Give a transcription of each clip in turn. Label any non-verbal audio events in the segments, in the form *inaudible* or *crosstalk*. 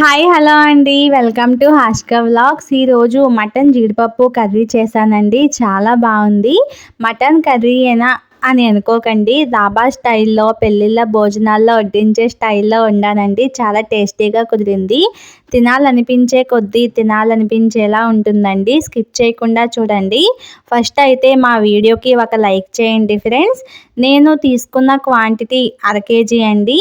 Hi hello అండి. Welcome to Hashka vlogs. ఈరోజు mutton జీడిపప్పు కర్రీ చేశానండి. చాలా బాగుంది. మటన్ కర్రీ అయినా అని అనుకోకండి. దాబా స్టైల్లో పెళ్ళిళ్ళ భోజనాల్లో వడ్డించే స్టైల్లో వండానండి చాలా టేస్టీగా కుదిరింది. తినాలనిపించే కొద్దీ తినాలనిపించేలా ఉంటుందండి. స్కిప్ చేయకుండా చూడండి. ఫస్ట్ అయితే మా వీడియోకి ఒక లైక్ చేయండి ఫ్రెండ్స్. నేను తీసుకున్న క్వాంటిటీ అర కేజీ అండి.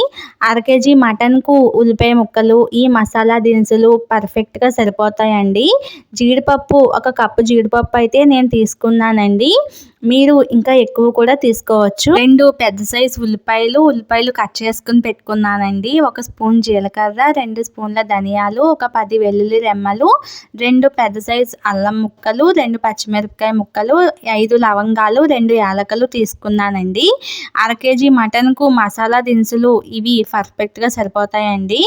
అర కేజీ మటన్కు ఉల్లిపాయ ముక్కలు ఈ మసాలా దినుసులు పర్ఫెక్ట్గా సరిపోతాయండి. జీడిపప్పు ఒక కప్పు జీడిపప్పు అయితే నేను తీసుకున్నానండి. మీరు ఇంకా ఎక్కువ కూడా తీసుకోవచ్చు. రెండు పెద్ద సైజ్ ఉల్లిపాయలు ఉల్లిపాయలు కట్ చేసుకుని పెట్టుకున్నానండి. ఒక స్పూన్ జీలకర్ర రెండు స్పూన్ల ధనియాలు ఒక పది వెల్లుల్లి రెమ్మలు రెండు పెద్ద సైజ్ అల్లం ముక్కలు రెండు పచ్చిమిరపకాయ ముక్కలు ఐదు లవంగాలు రెండు యాలకలు తీసుకున్నానండి. అర కేజీ మటన్కు మసాలా దినుసులు ఇవి పర్ఫెక్ట్గా సరిపోతాయండి.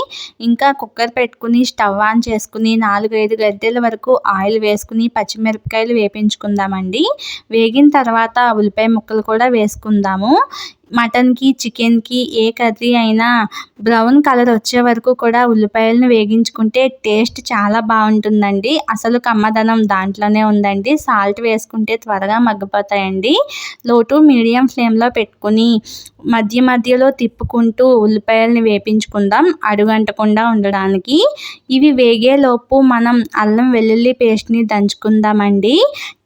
ఇంకా కుక్కర్ పెట్టుకుని స్టవ్ ఆన్ చేసుకుని నాలుగు ఐదు గంటల వరకు ఆయిల్ వేసుకుని పచ్చిమిరపకాయలు వేపించుకుందామండి. వేగిన తర్వాత ఉల్లిపాయ ముక్కలు కూడా వేసుకుందాము. మటన్కి చికెన్కి ఏ కర్రీ అయినా బ్రౌన్ కలర్ వచ్చే వరకు కూడా ఉల్లిపాయలను వేగించుకుంటే టేస్ట్ చాలా బాగుంటుందండి. అసలు కమ్మదనం దాంట్లోనే ఉందండి. సాల్ట్ వేసుకుంటే త్వరగా మగ్గిపోతాయండి. లో టు మీడియం ఫ్లేమ్లో పెట్టుకుని మధ్య మధ్యలో తిప్పుకుంటూ ఉల్లిపాయలని వేపించుకుందాం. అడుగంటకుండా ఉండడానికి. ఇవి వేగేలోపు మనం అల్లం వెల్లుల్లి పేస్ట్ని దంచుకుందామండి.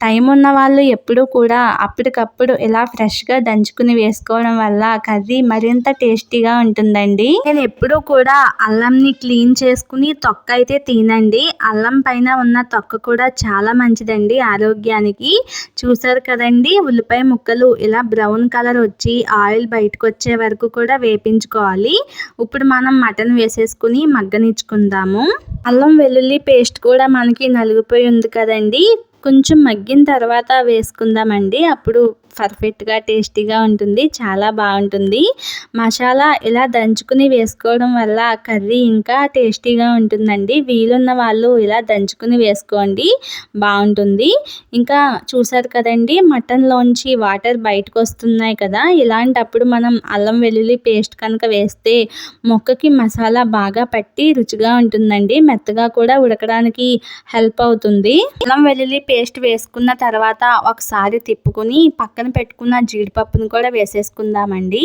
టైం ఉన్న వాళ్ళు ఎప్పుడూ కూడా అప్పటికప్పుడు ఇలా ఫ్రెష్గా దంచుకుని వేసుకోవడం వల్ల కర్రీ మరింత టేస్టీగా ఉంటుందండి. నేను ఎప్పుడూ కూడా అల్లంని క్లీన్ చేసుకుని తొక్క అయితే తినండి. అల్లం పైన ఉన్న తొక్క కూడా చాలా మంచిదండి ఆరోగ్యానికి. చూసారు కదండి ఉల్లిపాయ ముక్కలు ఇలా బ్రౌన్ కలర్ వచ్చి ఆయిల్ బయటకు వచ్చే వరకు కూడా వేపించుకోవాలి. ఇప్పుడు మనం మటన్ వేసేసుకుని మగ్గనిచ్చుకుందాము. అల్లం వెల్లుల్లి పేస్ట్ కూడా మనకి నలిగిపోయి ఉంది కదండి. కొంచెం మగ్గిన తర్వాత వేసుకుందామండి. అప్పుడు పర్ఫెక్ట్గా టేస్టీగా ఉంటుంది. చాలా బాగుంటుంది. మసాలా ఇలా దంచుకుని వేసుకోవడం వల్ల కర్రీ ఇంకా టేస్టీగా ఉంటుందండి. వీలున్న వాళ్ళు ఇలా దంచుకుని వేసుకోండి. బాగుంటుంది. ఇంకా చూసారు కదండి మటన్లోంచి వాటర్ బయటకు వస్తున్నాయి కదా. ఇలాంటప్పుడు మనం అల్లం వెల్లుల్లి పేస్ట్ కనుక వేస్తే మొక్కకి మసాలా బాగా పట్టి రుచిగా ఉంటుందండి. మెత్తగా కూడా ఉడకడానికి హెల్ప్ అవుతుంది. అల్లం వెల్లుల్లి పేస్ట్ వేసుకున్న తర్వాత ఒకసారి తిప్పుకుని పక్కన పక్కన పెట్టుకున్న జీడిపప్పును కూడా వేసేసుకుందామండి.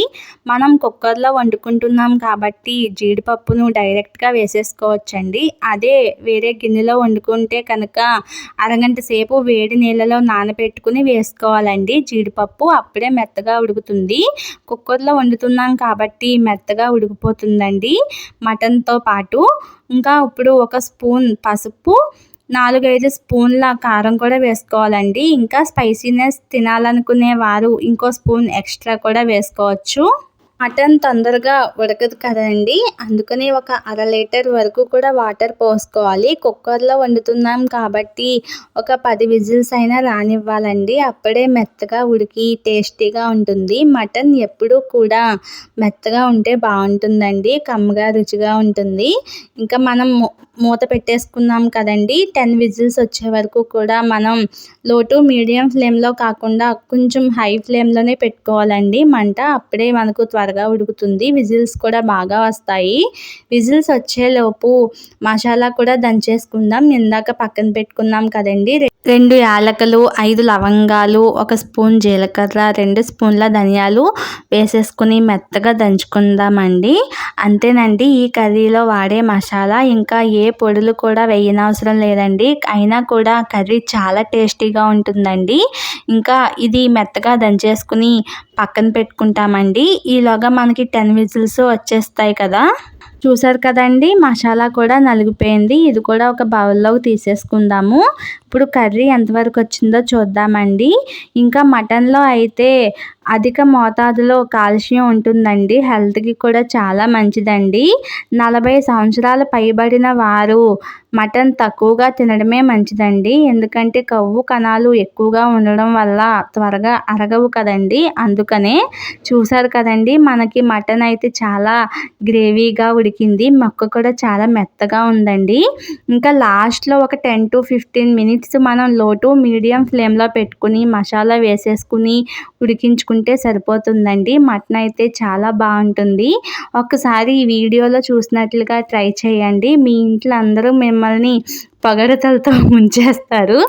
మనం కుక్కర్లో వండుకుంటున్నాం కాబట్టి జీడిపప్పును డైరెక్ట్గా వేసేసుకోవచ్చండి. అదే వేరే గిన్నెలో వండుకుంటే కనుక అరగంట సేపు వేడి నీళ్ళలో నానబెట్టుకుని వేసుకోవాలండి. జీడిపప్పు అప్పుడే మెత్తగా ఉడుకుతుంది. కుక్కర్లో వండుతున్నాం కాబట్టి మెత్తగా ఉడికిపోతుందండి. మటన్తో పాటు ఇంకా ఇప్పుడు ఒక స్పూన్ పసుపు నాలుగైదు స్పూన్ల కారం కూడా వేసుకోవాలండి. ఇంకా స్పైసీనెస్ తినాలనుకునే వారు ఇంకో స్పూన్ ఎక్స్ట్రా కూడా వేసుకోవచ్చు. మటన్ తొందరగా ఉడకదు కదండి. అందుకని ఒక అర లీటర్ వరకు కూడా వాటర్ పోసుకోవాలి. కుక్కర్లో వండుతున్నాం కాబట్టి ఒక పది విజిల్స్ అయినా రానివ్వాలండి. అప్పుడే మెత్తగా ఉడికి టేస్టీగా ఉంటుంది. మటన్ ఎప్పుడూ కూడా మెత్తగా ఉంటే బాగుంటుందండి. కమ్మగా రుచిగా ఉంటుంది. ఇంకా మనం మూత పెట్టేసుకున్నాం కదండి. టెన్ విజిల్స్ వచ్చే వరకు కూడా మనం లో టు మీడియం ఫ్లేమ్లో కాకుండా కొంచెం హై ఫ్లేమ్లోనే పెట్టుకోవాలండి. మంట అప్పుడే మనకు త్వరగా ఉడుకుతుంది. విజిల్స్ కూడా బాగా వస్తాయి. విజిల్స్ వచ్చేలోపు మసాలా కూడా దంచేసుకుందాం. ఇందాక పక్కన పెట్టుకున్నాం కదండి. రెండు యాలకలు ఐదు లవంగాలు ఒక స్పూన్ జీలకర్ర రెండు స్పూన్ల ధనియాలు వేసేసుకుని మెత్తగా దంచుకుందామండి. అంతేనండి ఈ కర్రీలో వాడే మసాలా. ఇంకా ఏ పొడులు కూడా వేయనవసరం లేదండి. అయినా కూడా కర్రీ చాలా టేస్టీగా ఉంటుందండి. ఇంకా ఇది మెత్తగా దంచేసుకుని పక్కన పెట్టుకుంటామండి. ఈలోగా మనకి టెన్ విజిల్స్ వచ్చేస్తాయి కదా. చూసారు కదండి మసాలా కూడా నలిగిపోయింది. ఇది కూడా ఒక బౌల్లోకి తీసేసుకుందాము. ఇప్పుడు కర్రీ ఎంతవరకు వచ్చిందో చూద్దామండి. ఇంకా మటన్లో అయితే అధిక మోతాదులో కాల్షియం ఉంటుందండి. హెల్త్కి కూడా చాలా మంచిదండి. నలభై సంవత్సరాలు పైబడిన వారు మటన్ తక్కువగా తినడమే మంచిదండి. ఎందుకంటే కొవ్వు కణాలు ఎక్కువగా ఉండడం వల్ల త్వరగా అరగవు కదండి. అందుకనే చూసారు కదండి మనకి మటన్ అయితే చాలా గ్రేవీగా ఉడికింది. మొక్క కూడా చాలా మెత్తగా ఉందండి. ఇంకా లాస్ట్లో ఒక టెన్ టు ఫిఫ్టీన్ మినిట్స్ మనం లో టు మీడియం ఫ్లేమ్లో పెట్టుకుని మసాలా వేసేసుకుని ఉడికించుకుంటే సరిపోతుందండి. మటన్ అయితే చాలా బాగుంటుంది. ఒక్కసారి ఈ వీడియోలో చూసినట్లుగా ట్రై చేయండి. మీ ఇంట్లో అందరూ మిమ్మల్ని పొగడతలతో *laughs* ముంచేస్తారు.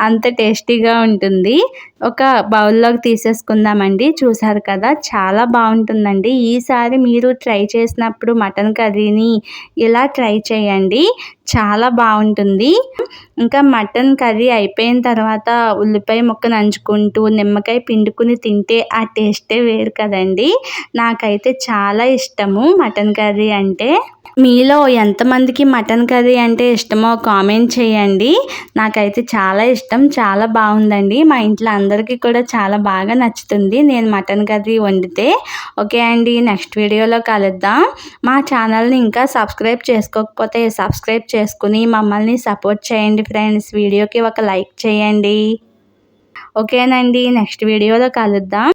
అంత టేస్టీగా ఉంటుంది. ఒక బౌల్లోకి తీసేసుకుందామండి. చూసారు కదా చాలా బాగుంటుందండి. ఈసారి మీరు ట్రై చేసినప్పుడు మటన్ కర్రీని ఇలా ట్రై చేయండి. చాలా బాగుంటుంది. ఇంకా మటన్ కర్రీ అయిపోయిన తర్వాత ఉల్లిపాయ ముక్క నంచుకుంటూ నిమ్మకాయ పిండుకుని తింటే ఆ టేస్టే వేరు కదండి. నాకైతే చాలా ఇష్టము మటన్ కర్రీ అంటే. మీలో ఎంతమందికి మటన్ కర్రీ అంటే ఇష్టమో కామెంట్ చేయండి. నాకైతే చాలా ఇష్టం చాలా బాగుందండి. మా ఇంట్లో అందరికీ కూడా చాలా బాగా నచ్చుతుంది నేను మటన్ కర్రీ వండితే. ఓకే అండి నెక్స్ట్ వీడియోలో కలుద్దాం. మా ఛానల్ని ఇంకా సబ్స్క్రైబ్ చేసుకోకపోతే సబ్స్క్రైబ్ చేసుకుని మమ్మల్ని సపోర్ట్ చేయండి ఫ్రెండ్స్. వీడియోకి ఒక లైక్ చేయండి. ఓకేనండి నెక్స్ట్ వీడియోలో కలుద్దాం.